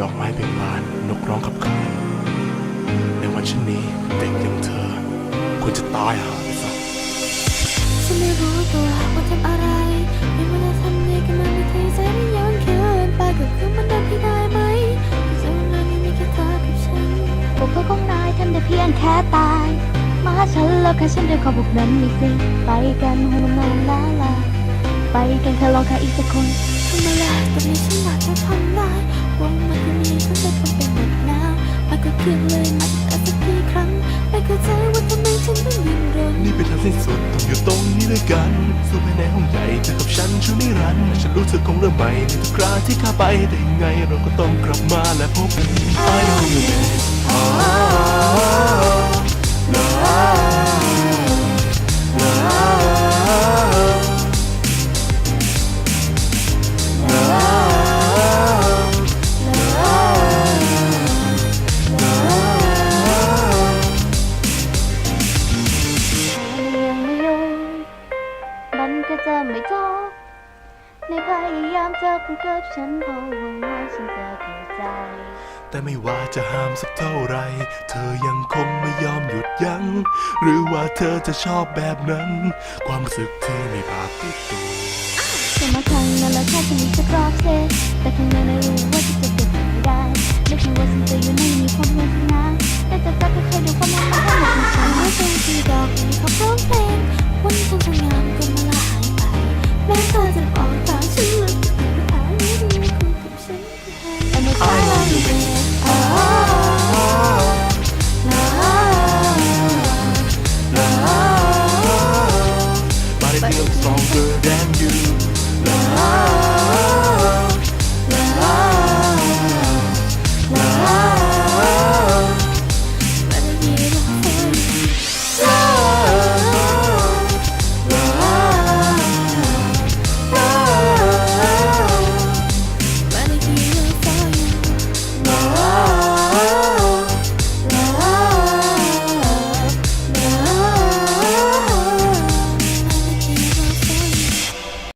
ดอกไม้เบ่งบาน นกร้องขับขานในวันเช่นนี้เด็กอย่างเธอควรจะตายหาไปซะฉันไม่รู้ตัวว่าทำอะไรไม่ว่าจะทำในกันมาไม่เคยใจไม่ย้อนเกินไปก็คือมันเดินที่ได้ไหมแต่เวลานี้มีแค่เธอกับฉันพวกเขาของนายทำได้เพียงแค่ตาย มาหาฉันแล้วแค่ฉันด้วยความพวกนั้นมีสิไปกันให้มันนานลาลาไปกันเธอลองแค่อีกสักคน ทำอะไรแต่ไม่ฉันอยากจะทำได้วงมันก็มีก็จะเป็นไปหมดแล้วมันก็เพียงเลยนัดแต่สักกี่ครั้งไม่เข้าใจว่าทำไมฉันต้องยินรนนี่เป็นทางสิ้นสุดต้องอยู่ตรงนี้ด้วยกันสู้ภายในห้องใหญ่เธอกับฉันช่วยนิรันดร์ฉันรู้เธอคงเริ่มใหม่ในทุกคราที่ข้าไปแต่ยังไงเราก็ต้องกลับมาและพบกัน I know you babe ไม่ท้อในพยายามจะพูดกับฉันเพราะหวังว่าฉันจะเข้าใจ แต่ไม่ว่าจะห้ามสักเท่าไร เธอยังคงไม่ยอมหยุดยัง้ง หรือว่าเธอจะชอบแบบนั้น ความรู้สึกที่ไม่บาปติดตัวแต่บางครั้งนั่นแหละ time.